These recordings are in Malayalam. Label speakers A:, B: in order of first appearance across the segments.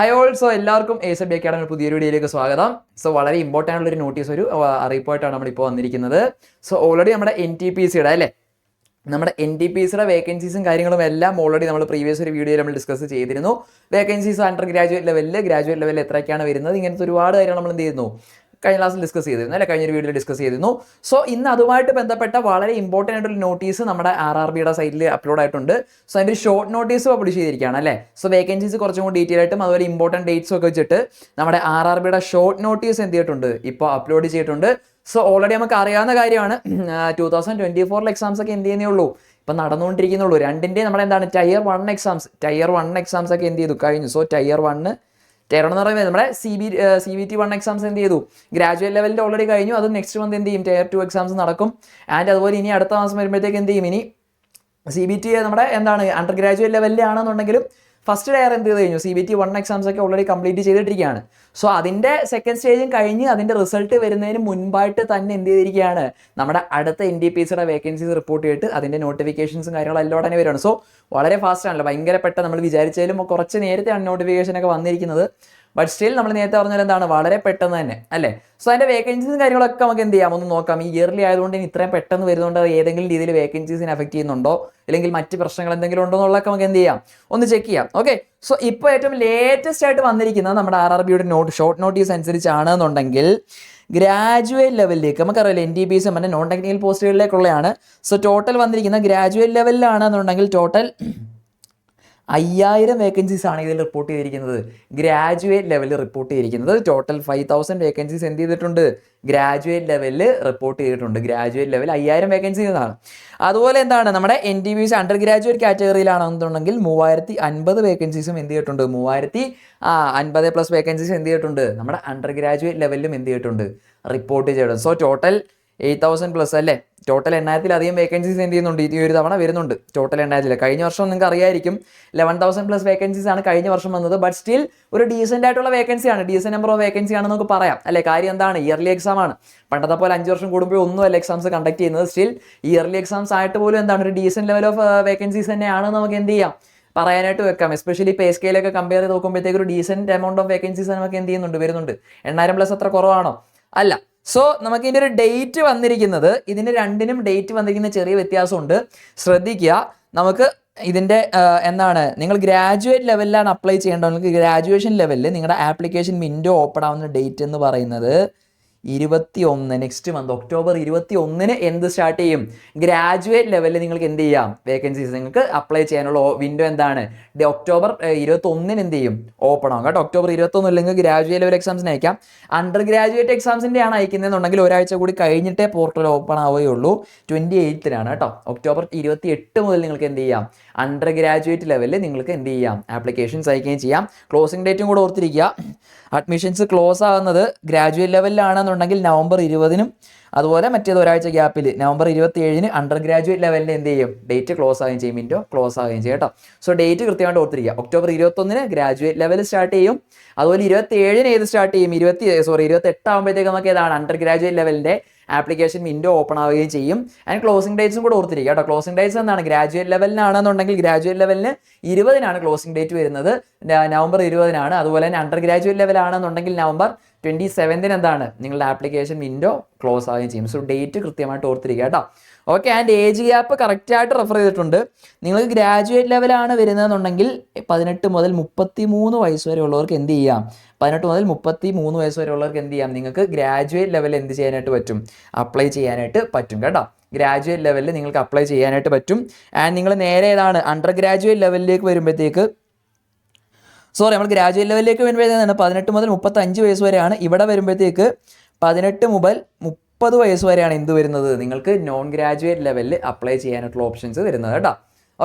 A: ഹൈ ഓൾസോ എല്ലാവർക്കും എ സബ് അക്കാഡമി പുതിയൊരു വീഡിയോയിലേക്ക് സ്വാഗതം. സോ വളരെ ഇമ്പോർട്ടന്റ് ആയിട്ടുള്ള ഒരു നോട്ടീസ് ഒരു അറിയിപ്പായിട്ടാണ് നമ്മളിപ്പോൾ വന്നിരിക്കുന്നത്. സോ ഓൾറെഡി നമ്മുടെ എൻ ടി പി സിയുടെ അല്ലേ? നമ്മുടെ എൻ ടി പി സിയുടെ വേക്കൻസീസും കാര്യങ്ങളും എല്ലാം ഓൾറെഡി നമ്മൾ പ്രീവിയസ് ഒരു വീഡിയോയിൽ നമ്മൾ ഡിസ്കസ് ചെയ്തിരുന്നു. വേക്കൻസീസ് അണ്ടർ ഗ്രാജുവേറ്റ് ലെവലിൽ ഗ്രാജുവേറ്റ് ലെവലിൽ എത്രയൊക്കെയാണ് വരുന്നത്? ഇങ്ങനത്തെ ഒരുപാട് കാര്യങ്ങൾ നമ്മൾ എന്ത് ചെയ്യുന്നു? കഴിഞ്ഞ ക്ലാസ്സിൽ ഡിസ്കസ് ചെയ്തിരുന്നു അല്ലെ? കഴിഞ്ഞൊരു വീഡിയോയിൽ ഡിസ്കസ് ചെയ്തിരുന്നു. സോ ഇന്ന് അതുമായിട്ട് ബന്ധപ്പെട്ട വളരെ ഇമ്പോർട്ടന്റ് ആയിട്ടൊരു നോട്ടീസ് നമ്മുടെ ആർ ആർ ബിയുടെ സൈറ്റിൽ അപ്ലോഡ് ആയിട്ടുണ്ട്. സോ അതിന്റെ ഒരു ഷോർട്ട് നോട്ടീസ് പബ്ലിഷ് ചെയ്തിരിക്കുകയാണ് അല്ലേ? സോ വേക്കൻസീസ് കുറച്ചും കൂടി ഡീറ്റെയിൽ ആയിട്ടും അതുപോലെ ഇമ്പോർട്ടന്റ് ഡേറ്റ്സും ഒക്കെ വെച്ചിട്ട് നമ്മുടെ ആർ ആർ ബിയുടെ ഷോർട്ട് നോട്ടീസ് എന്ത് ചെയ്തിട്ടുണ്ട്? ഇപ്പോൾ അപ്ലോഡ് ചെയ്തിട്ടുണ്ട്. സോ ഓൾറെഡി നമുക്ക് അറിയാവുന്ന കാര്യമാണ് ടൂ തൗസൻഡ് ട്വന്റി ഫോറിൽ എക്സാംസ് ഒക്കെ എന്ത് ചെയ്യുന്നേ ഉള്ളൂ. ഇപ്പം നടന്നുകൊണ്ടിരിക്കുന്നുള്ളൂ രണ്ടിന്റെ നമ്മുടെ എന്താണ് tier one exams tier one exams ഒക്കെ എന്ത് ചെയ്തു? കഴിഞ്ഞു. സോ ടയർ വണ്ണ് ടയർ എന്ന് പറയുന്നത് നമ്മുടെ C B C B T one exams എന്ത് ചെയ്തു? ഗ്രാജുവേറ്റ് ലെവലിന്റെ ഓൾറെഡി കഴിഞ്ഞു. അത് നെക്സ്റ്റ് മന്ത് എന്ത് ചെയ്യും? ടയർ ടു എക്സാംസ് നടക്കും. ആൻഡ് അതുപോലെ ഇനി അടുത്ത മാസം വരുമ്പോഴത്തേക്ക് എന്ത് ചെയ്യും? ഇനി സി ബി ടി നമ്മുടെ എന്താണ്? അണ്ടർ ഗ്രാജുവേറ്റ് ലെവലിലാണെന്നുണ്ടെങ്കിലും ഫസ്റ്റ് ടയർ എന്ത് ചെയ്ത് കഴിഞ്ഞു? C B T one exams ഒക്കെ ഓൾറെഡി കംപ്ലീറ്റ് ചെയ്തിട്ടിരിക്കുകയാണ്. സോ അതിന്റെ സെക്കൻഡ് സ്റ്റേജും കഴിഞ്ഞ് അതിന്റെ റിസൾട്ട് വരുന്നതിന് മുൻപായിട്ട് തന്നെ എന്ത് ചെയ്തിരിക്കുകയാണ്? നമ്മുടെ അടുത്ത എൻ ഡി പി സിയുടെ വേക്കൻസീസ് റിപ്പോർട്ട് ചെയ്തിട്ട് അതിന്റെ നോട്ടിഫിക്കേഷൻസും കാര്യങ്ങളും എല്ലാം ഉടനെ വരുവാണ് സോ വളരെ ഫാസ്റ്റ് ആണല്ലോ. ഭയങ്കര പെട്ടെന്ന് നമ്മൾ വിചാരിച്ചാലും കുറച്ച് നേരത്തെയാണ് നോട്ടിഫിക്കേഷൻ ഒക്കെ വന്നിരിക്കുന്നത്. ബട്ട് സ്റ്റിൽ നമ്മൾ നേരത്തെ പറഞ്ഞാൽ എന്താണ്? വളരെ പെട്ടെന്ന് തന്നെ അല്ലേ? സോ അതിന്റെ വേക്കൻസീസും കാര്യങ്ങളൊക്കെ നമുക്ക് എന്ത് ചെയ്യാം? ഒന്ന് നോക്കാം. ഈ ഇയർലി ആയതുകൊണ്ട് ഇനി ഇത്രയും പെട്ടെന്ന് വരുന്നതുകൊണ്ട് ഏതെങ്കിലും രീതിയിൽ വേക്കൻസീസിനെ അഫക്റ്റ് ചെയ്യുന്നുണ്ടോ? അല്ലെങ്കിൽ മറ്റ് പ്രശ്നങ്ങൾ എന്തെങ്കിലും ഉണ്ടോ എന്നുള്ളതൊക്കെ നമുക്ക് എന്ത് ചെയ്യാം? ഒന്ന് ചെക്ക് ചെയ്യാം. ഓക്കെ സോ ഇപ്പോൾ ഏറ്റവും ലേറ്റസ്റ്റ് ആയിട്ട് വന്നിരിക്കുന്നത് നമ്മുടെ ആർ ആർ ബിയുടെ നോട്ട് ഷോർട്ട് നോട്ടീസ് അനുസരിച്ചാണെന്നുണ്ടെങ്കിൽ ഗ്രാജുവേറ്റ് ലെവലിലേക്ക് നമുക്കറിയാലോ N D B S non technical പോസ്റ്റുകളിലേക്കുള്ളതാണ് so total വന്നിരിക്കുന്ന ഗ്രാജുവേറ്റ് ലെവലിലാണെന്നുണ്ടെങ്കിൽ ടോട്ടൽ അയ്യായിരം വേക്കൻസീസ് ആണ് ഇതിൽ റിപ്പോർട്ട് ചെയ്തിരിക്കുന്നത്. ഗ്രാജുവേറ്റ് ലെവലിൽ റിപ്പോർട്ട് ചെയ്തിരിക്കുന്നത്. ടോട്ടൽ ഫൈവ് തൗസൻഡ് വേക്കൻസീസ് എന്ത് ചെയ്തിട്ടുണ്ട്? ഗ്രാജുവേറ്റ് ലെവലിൽ റിപ്പോർട്ട് ചെയ്തിട്ടുണ്ട്. ഗ്രാജുവേറ്റ് ലെവൽ അയ്യായിരം വേക്കൻസി എന്നാണ്. അതുപോലെ എന്താണ്? നമ്മുടെ N T B S under graduate കാറ്റഗറിയിലാണെന്നുണ്ടെങ്കിൽ മൂവായിരത്തി അൻപത് വേക്കൻസീസും എന്ത് ചെയ്തിട്ടുണ്ട്? മൂവായിരത്തി ആ അൻപത് പ്ലസ് വേക്കൻസീസ് എന്ത് ചെയ്തിട്ടുണ്ട്? നമ്മുടെ അണ്ടർ ഗ്രാജുവേറ്റ് ലെവലിലും എന്ത് ചെയ്തിട്ടുണ്ട്? റിപ്പോർട്ട് ചെയ്തിട്ടുണ്ട്. So total eight thousand plus അല്ലേ? ടോട്ടൽ എണ്ണായിരത്തിലധികം വേക്കൻസീസ് എന്ത് ചെയ്യുന്നുണ്ട്? ഈ ഒരു തവണ വരുന്നുണ്ട്. ടോട്ടൽ എണ്ണായിരത്തിൽ കഴിഞ്ഞ വർഷം നിങ്ങൾക്ക് അറിയായിരിക്കും ലെവൻ തൗസൻഡ് പ്ലസ് വേക്കൻസീസ് ആണ് കഴിഞ്ഞ വർഷം വന്നത്. ബട്ട് സ്റ്റിൽ ഒരു ഡീസെന്റ് ആയിട്ടുള്ള വേക്കൻസി ആണ്. ഡീസെന്റ് നമ്പർ ഓഫ് വേക്കൻസി ആണെന്ന് നമുക്ക് പറയാം. അല്ലേ? കാര്യം എന്താണ്? ഇയർലി എക്സാം ആണ്. പണ്ടത്തെ പോലെ അഞ്ച് വർഷം കൂടുമ്പോൾ ഒന്നുമല്ല എക്സാംസ് കണ്ടക്ട് ചെയ്യുന്നത്. സ്റ്റിൽ ഇയർലി എക്സാംസ് ആയിട്ട് പോലും എന്താണ്? ഒരു ഡീസെന്റ് ലെവൽ ഓഫ് വേക്കൻസീസ് തന്നെയാണ് നമുക്ക് എന്ത് ചെയ്യാം? പറയാനായിട്ട് വെക്കാം. എസ്പെഷ്യലി പേ സ്കെയിലൊക്കെ കമ്പയർ ചെയ്ത് നോക്കുമ്പോഴത്തേക്ക് ഒരു ഡീസെന്റ് എമൗണ്ട് ഓഫ് വേക്കൻസീസ് നമുക്ക് എന്ത് ചെയ്യുന്നുണ്ട്? വരുന്നുണ്ട്. എണ്ണായിരം പ്ലസ് അത്ര കുറവാണോ? അല്ല. സോ നമുക്ക് ഇതിന്റെ ഒരു ഡേറ്റ് വന്നിരിക്കുന്നത് ഇതിന് രണ്ടിനും ഡേറ്റ് വന്നിരിക്കുന്ന ചെറിയ വ്യത്യാസമുണ്ട്. ശ്രദ്ധിക്കുക നമുക്ക് ഇതിന്റെ എന്താണ് നിങ്ങൾ ഗ്രാജുവേറ്റ് ലെവലിലാണ് അപ്ലൈ ചെയ്യേണ്ടത്. നിങ്ങൾക്ക് ഗ്രാജുവേഷൻ ലെവലിൽ നിങ്ങളുടെ ആപ്ലിക്കേഷൻ വിൻഡോ ഓപ്പൺ ആവുന്ന ഡേറ്റ് എന്ന് പറയുന്നത് ഇരുപത്തി ഒന്ന് നെക്സ്റ്റ് മന്ത് ഒക്ടോബർ ഇരുപത്തി ഒന്നിന് എന്ത് സ്റ്റാർട്ട് ചെയ്യും? ഗ്രാജുവേറ്റ് ലെവലിൽ നിങ്ങൾക്ക് എന്ത് ചെയ്യാം? വേക്കൻസീസ് നിങ്ങൾക്ക് അപ്ലൈ ചെയ്യാനുള്ള വിൻഡോ എന്താണ്? ഒക്ടോബർ ഇരുപത്തി ഒന്നിന് എന്ത് ചെയ്യും? ഓപ്പൺ ആവും. കേട്ടോ ഒക്ടോബർ ഇരുപത്തൊന്ന് അല്ലെങ്കിൽ ഗ്രാജുവേറ്റ് ലെവൽ എക്സാംസിന് അയക്കാം. അണ്ടർ ഗ്രാജുവേറ്റ് എക്സാംസിന്റെ ആണ് അയക്കുന്നതെന്നുണ്ടെങ്കിൽ ഒരാഴ്ച കൂടി കഴിഞ്ഞിട്ടേ പോർട്ടൽ ഓപ്പൺ ആവുകയുള്ളൂ. ട്വന്റി എയ്ത്തിനാണ് കേട്ടോ. ഒക്ടോബർ ഇരുപത്തി എട്ട് മുതൽ നിങ്ങൾക്ക് എന്ത് ചെയ്യാം? അണ്ടർ ഗ്രാജുവേറ്റ് ലെവലിൽ നിങ്ങൾക്ക് എന്ത് ചെയ്യാം? ആപ്ലിക്കേഷൻസ് അയക്കുകയും ചെയ്യാം. ക്ലോസിംഗ് ഡേറ്റും കൂടെ ഓർത്തിരിക്കുക. അഡ്മിഷൻസ് ക്ലോസ് ആകുന്നത് ഗ്രാജുവേറ്റ് ലെവലിലാണെന്നുണ്ടെങ്കിൽ നവംബർ ഇരുപതിനും അതുപോലെ മറ്റേത് ഒരാഴ്ച ഗ്യാപ്പിൽ നവംബർ ഇരുപത്തി ഏഴിന് അണ്ടർ ഗ്രാജുവേറ്റ് ലെവലിൽ എന്ത് ചെയ്യും? ഡേറ്റ് ക്ലോസ് ആകുകയും ചെയ്യും. വിൻഡോ ക്ലോസ് ആകുകയും ചെയ്യും കേട്ടോ. സോ ഡേറ്റ് കൃത്യമായിട്ട് ഓർത്തിരിക്കുക. ഒക്ടോബർ ഇരുപത്തൊന്നിന് ഗ്രാജുവേറ്റ് ലെവൽ സ്റ്റാർട്ട് ചെയ്യും. അതുപോലെ ഇരുപത്തി ഏഴിന് ഏത് സ്റ്റാർട്ട് ചെയ്യും? ഇരുപത്തി സോറി ഇരുപത്തി എട്ട് ആകുമ്പോഴത്തേക്ക് നമുക്ക് ഏതാണ്? അണ്ടർ ഗ്രാജുവേറ്റ് ലെവലിന്റെ ആപ്ലിക്കേഷൻ വിൻഡോ ഓപ്പൺ ആവുകയും ചെയ്യും. ആൻഡ് ക്ലോസിംഗ് ഡേറ്റ്സും കൂടെ ഓർത്തിരിക്കുക കേട്ടോ. ക്ലോസിംഗ് ഡേറ്റ്സ് എന്താണ്? ഗ്രാജുവേറ്റ് ലെവലിനാണെന്നുണ്ടെങ്കിൽ ഗ്രാജുവേറ്റ് ലെവലിന് ഇരുപതിനാണ് ക്ലോസിംഗ് ഡേറ്റ് വരുന്നത്. നവംബർ ഇരുപതിനാണ്. അതുപോലെ തന്നെ അണ്ടർ ഗ്രാജുവേറ്റ് ലെവലാണെന്നുണ്ടെങ്കിൽ നവംബർ ട്വന്റി സെവൻത്തിന് എന്താണ്? നിങ്ങളുടെ ആപ്ലിക്കേഷൻ വിൻഡോ ക്ലോസ് ആവുകയും ചെയ്യും. സോ ഡേറ്റ് കൃത്യമായിട്ട് ഓർത്തിരിക്കുക കേട്ടോ. ഓക്കെ ആൻഡ് ഏജ് ഗ്യാപ്പ് കറക്റ്റായിട്ട് റെഫർ ചെയ്തിട്ടുണ്ട്. നിങ്ങൾക്ക് ഗ്രാജുവേറ്റ് ലെവലാണ് വരുന്നതെന്നുണ്ടെങ്കിൽ പതിനെട്ട് മുതൽ മുപ്പത്തി മൂന്ന് വയസ്സ് വരെ ഉള്ളവർക്ക് എന്ത് ചെയ്യാം? പതിനെട്ട് മുതൽ മുപ്പത്തി മൂന്ന് വയസ്സ് വരെ ഉള്ളവർക്ക് എന്ത് ചെയ്യാം? നിങ്ങൾക്ക് ഗ്രാജുവേറ്റ് ലെവലിൽ എന്ത് ചെയ്യാനായിട്ട് പറ്റും? അപ്ലൈ ചെയ്യാനായിട്ട് പറ്റും കേട്ടോ. ഗ്രാജുവേറ്റ് ലെവലിൽ നിങ്ങൾക്ക് അപ്ലൈ ചെയ്യാനായിട്ട് പറ്റും. ആൻഡ് നിങ്ങൾ നേരെ ഏതാണ്? അണ്ടർ ഗ്രാജുവേറ്റ് ലെവലിലേക്ക് വരുമ്പോഴത്തേക്ക് സോറി നമ്മൾ ഗ്രാജുവേറ്റ് ലെവലിലേക്ക് വരുമ്പോഴത്തേക്കാണ് പതിനെട്ട് മുതൽ മുപ്പത്തഞ്ച് വയസ്സ് വരെയാണ്. ഇവിടെ വരുമ്പോഴത്തേക്ക് പതിനെട്ട് മുതൽ മുപ്പത് വയസ്സ് വരെയാണ് എന്ത് വരുന്നത്? നിങ്ങൾക്ക് നോൺ ഗ്രാജുവേറ്റ് ലെവലിൽ അപ്ലൈ ചെയ്യാനായിട്ടുള്ള ഓപ്ഷൻസ് വരുന്നത് കേട്ടോ.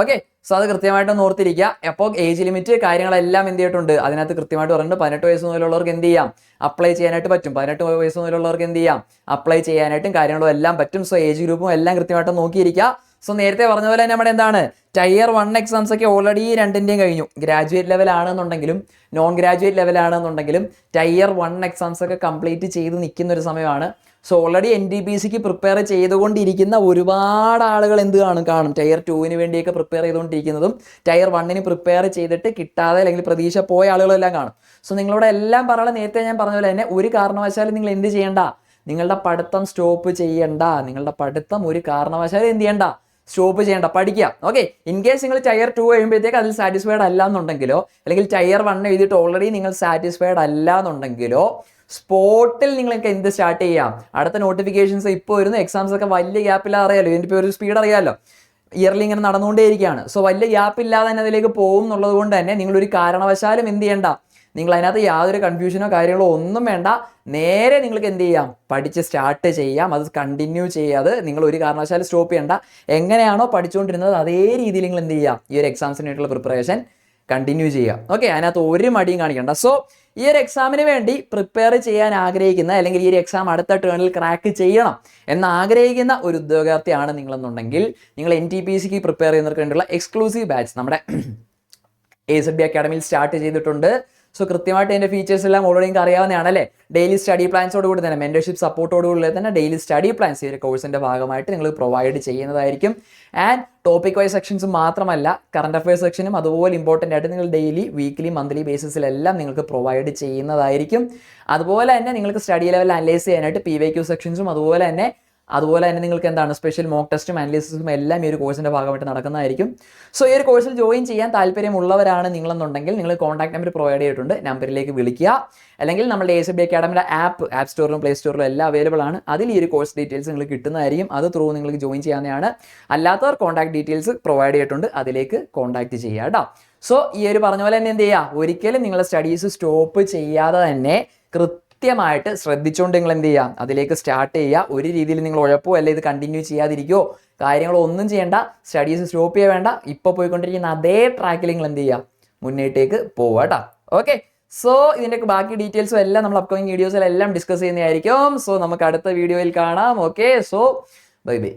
A: ഓക്കെ സോ അത് കൃത്യമായിട്ടൊന്ന് ഓർത്തിരിക്കുക. അപ്പോൾ ഏജ് ലിമിറ്റ് കാര്യങ്ങളെല്ലാം എന്ത് ചെയ്തിട്ടുണ്ട്? അതിനകത്ത് കൃത്യമായിട്ട് പറഞ്ഞിട്ടുണ്ട്. പതിനെട്ട് വയസ്സ് മുതലുള്ളവർക്ക് എന്ത് ചെയ്യാം? അപ്ലൈ ചെയ്യാനായിട്ട് പറ്റും. പതിനെട്ട് വയസ്സ് മുതലുള്ളവർക്ക് എന്ത് ചെയ്യാം? അപ്ലൈ ചെയ്യാനായിട്ടും കാര്യങ്ങളും എല്ലാം പറ്റും. സോ ഏജ് ഗ്രൂപ്പും എല്ലാം കൃത്യമായിട്ട് നോക്കിയിരിക്കുക. സോ നേരത്തെ പറഞ്ഞ പോലെ തന്നെ നമ്മുടെ എന്താണ്? ടയർ വൺ എക്സാംസ് ഒക്കെ ഓൾറെഡി രണ്ടിന്റെയും കഴിഞ്ഞു. ഗ്രാജുവേറ്റ് ലെവൽ ആണെന്നുണ്ടെങ്കിലും നോൺ ഗ്രാജുവേറ്റ് ലെവൽ ആണെന്നുണ്ടെങ്കിലും ടയർ വൺ എക്സാംസ് ഒക്കെ കംപ്ലീറ്റ് ചെയ്ത് നിൽക്കുന്ന ഒരു സമയമാണ്. So already N D P സിക്ക് പ്രിപ്പയർ ചെയ്തുകൊണ്ടിരിക്കുന്ന ഒരുപാട് ആളുകൾ എന്ത് കാണും? കാണും. ടയർ ടുവിന് വേണ്ടിയൊക്കെ പ്രിപ്പയർ ചെയ്തുകൊണ്ടിരിക്കുന്നതും ടയർ വണ്ണിന് പ്രിപ്പയർ ചെയ്തിട്ട് കിട്ടാതെ അല്ലെങ്കിൽ പ്രതീക്ഷ പോയ ആളുകളെല്ലാം കാണും. സോ നിങ്ങളോട് എല്ലാം പറയാൻ നേരത്തെ ഞാൻ പറഞ്ഞ പോലെ തന്നെ ഒരു കാരണവശാലും നിങ്ങൾ എന്ത് ചെയ്യണ്ട? നിങ്ങളുടെ പഠിത്തം സ്റ്റോപ്പ് ചെയ്യണ്ട. നിങ്ങളുടെ പഠിത്തം ഒരു കാരണവശാലും എന്ത് ചെയ്യണ്ട? സ്റ്റോപ്പ് ചെയ്യേണ്ട പഠിക്കുക ഓക്കെ ഇൻ കേസ് നിങ്ങൾ ടയർ ടു കഴിയുമ്പോഴത്തേക്ക് അതിൽ സാറ്റിസ്ഫൈഡ് അല്ല എന്നുണ്ടെങ്കിലോ അല്ലെങ്കിൽ ടയർ വൺ എഴുതിയിട്ട് ഓൾറെഡി നിങ്ങൾ സാറ്റിസ്ഫൈഡ് അല്ല എന്നുണ്ടെങ്കിലോ സ്പോട്ടിൽ നിങ്ങൾക്ക് എന്ത് സ്റ്റാർട്ട് ചെയ്യാം? അടുത്ത നോട്ടിഫിക്കേഷൻസ് ഇപ്പോൾ വരുന്നു എക്സാംസ് ഒക്കെ വലിയ ഗ്യാപ്പില്ലാതെ അറിയാലോ ഇതിന്റെ ഇപ്പോൾ ഒരു സ്പീഡ് അറിയാമല്ലോ ഇയർലി ഇങ്ങനെ നടന്നുകൊണ്ടേയിരിക്കുകയാണ്. സോ വലിയ ഗ്യാപ്പ് ഇല്ലാതെ തന്നെ അതിലേക്ക് പോകും എന്നുള്ളത് കൊണ്ട് തന്നെ നിങ്ങളൊരു കാരണവശാലും എന്ത് ചെയ്യണ്ട? നിങ്ങൾ അതിനകത്ത് യാതൊരു കൺഫ്യൂഷനോ കാര്യങ്ങളോ ഒന്നും വേണ്ട. നേരെ നിങ്ങൾക്ക് എന്ത് ചെയ്യാം? പഠിച്ച് സ്റ്റാർട്ട് ചെയ്യാം. അത് കണ്ടിന്യൂ ചെയ്യാതെ നിങ്ങൾ ഒരു കാരണവശാലും സ്റ്റോപ്പ് ചെയ്യണ്ട. എങ്ങനെയാണോ പഠിച്ചുകൊണ്ടിരുന്നത് അതേ രീതിയിൽ നിങ്ങൾ എന്ത് ചെയ്യാം? ഈ ഒരു എക്സാംസിന് വേണ്ടിയിട്ടുള്ള പ്രിപ്പറേഷൻ കണ്ടിന്യൂ ചെയ്യുക. ഓക്കെ അതിനകത്ത് ഒരു മടിയും കാണിക്കണ്ട. സോ ഈ ഒരു എക്സാമിന് വേണ്ടി പ്രിപ്പയർ ചെയ്യാൻ ആഗ്രഹിക്കുന്ന അല്ലെങ്കിൽ ഈ ഒരു എക്സാം അടുത്ത ടേണിൽ ക്രാക്ക് ചെയ്യണം എന്ന് ആഗ്രഹിക്കുന്ന ഒരു ഉദ്യോഗാർത്ഥിയാണ് നിങ്ങളെന്നുണ്ടെങ്കിൽ നിങ്ങൾ എൻ ടി പി സിക്ക് പ്രിപ്പയർ ചെയ്യുന്നവർക്ക് വേണ്ടിയുള്ള എക്സ്ക്ലൂസീവ് ബാച്ച് നമ്മുടെ എ സി ബി അക്കാഡമിയിൽ സ്റ്റാർട്ട് ചെയ്തിട്ടുണ്ട്. സോ കൃത്യമായിട്ട് എന്റെ ഫീച്ചേഴ്സ് എല്ലാം ഓൾറെഡി നിങ്ങൾക്ക് അറിയാവുന്നതാണ് അല്ലേ? ഡെയിലി സ്റ്റഡി പ്ലാൻസോട് കൂടി തന്നെ മെന്റർഷിപ്പ് സപ്പോർട്ടോടുകൂടി തന്നെ ഡെയിലി സ്റ്റഡി പ്ലാൻസ് ഈ ഒരു കോഴ്സിന്റെ ഭാഗമായിട്ട് നിങ്ങൾ പ്രൊവൈഡ് ചെയ്യുന്നതായിരിക്കും. ആൻഡ് ടോപ്പിക് വൈസ് സെക്ഷൻസ് മാത്രമല്ല കറണ്ട് അഫയേഴ്സ് സെക്ഷനും അതുപോലെ ഇമ്പോർട്ടന്റ് ആയിട്ട് നിങ്ങൾ ഡെയിലി വീക്ക്ലി മന്ത്ലി ബേസിസിലെല്ലാം നിങ്ങൾക്ക് പ്രൊവൈഡ് ചെയ്യുന്നതായിരിക്കും. അതുപോലെ തന്നെ നിങ്ങൾക്ക് സ്റ്റഡി ലെവൽ അനലൈസ് ചെയ്യാനായിട്ട് പി വൈ ക്യു സെക്ഷൻസും അതുപോലെ തന്നെ അതുപോലെ തന്നെ നിങ്ങൾക്ക് എന്താണ് സ്പെഷ്യൽ മോക്ക് ടെസ്റ്റും അനലിസിസും എല്ലാം ഈ ഒരു കോഴ്സിന്റെ ഭാഗമായിട്ട് നടക്കുന്നതായിരിക്കും. സോ ഈ ഒരു കോഴ്സിൽ ജോയിൻ ചെയ്യാൻ താല്പര്യമുള്ളവരാണ് നിങ്ങളെന്നുണ്ടെങ്കിൽ നിങ്ങൾ കോൺടാക്ട് നമ്പർ പ്രൊവൈഡ് ചെയ്തിട്ടുണ്ട്. നമ്പറിലേക്ക് വിളിക്കുക. അല്ലെങ്കിൽ നമ്മുടെ എ സി ബി അക്കാഡമിയുടെ ആപ്പ് ആപ്പ് സ്റ്റോറിലും പ്ലേ സ്റ്റോറിലും എല്ലാം അവൈലബിൾ ആണ്. അതിൽ ഈ ഒരു കോഴ്സ് ഡീറ്റെയിൽസ് നിങ്ങൾ കിട്ടുന്നതായിരിക്കും. അത് ത്രൂ നിങ്ങൾക്ക് ജോയിൻ ചെയ്യാവുന്നതാണ്. അല്ലാത്തവർ കോൺടാക്ട് ഡീറ്റെയിൽസ് പ്രൊവൈഡ് ചെയ്തിട്ടുണ്ട്. അതിലേക്ക് കോൺടാക്ട് ചെയ്യുക കേട്ടോ സോ ഈ ഒരു പറഞ്ഞ പോലെ തന്നെ എന്ത് ചെയ്യുക? ഒരിക്കലും നിങ്ങളുടെ സ്റ്റഡീസ് സ്റ്റോപ്പ് ചെയ്യാതെ തന്നെ കൃത്യമായിട്ട് ശ്രദ്ധിച്ചുകൊണ്ട് നിങ്ങൾ എന്ത് ചെയ്യുക അതിലേക്ക് സ്റ്റാർട്ട് ചെയ്യുക. ഒരു രീതിയിൽ നിങ്ങൾ ഉഴപ്പോ അല്ലെ ഇത് കണ്ടിന്യൂ ചെയ്യാതിരിക്കോ? കാര്യങ്ങൾ ഒന്നും ചെയ്യേണ്ട. സ്റ്റഡീസ് സ്റ്റോപ്പ് ചെയ്യാൻ വേണ്ട. ഇപ്പോൾ പോയിക്കൊണ്ടിരിക്കുന്ന അതേ ട്രാക്കിൽ നിങ്ങൾ എന്ത് ചെയ്യുക മുന്നേട്ടേക്ക് പോവുക ഓക്കെ സോ ഇതിന്റെ ബാക്കി ഡീറ്റെയിൽസും എല്ലാം നമ്മൾ അപ്കമിങ് വീഡിയോസിലെല്ലാം ഡിസ്കസ് ചെയ്യുന്നതായിരിക്കും. സോ നമുക്ക് അടുത്ത വീഡിയോയിൽ കാണാം. Okay so bye bye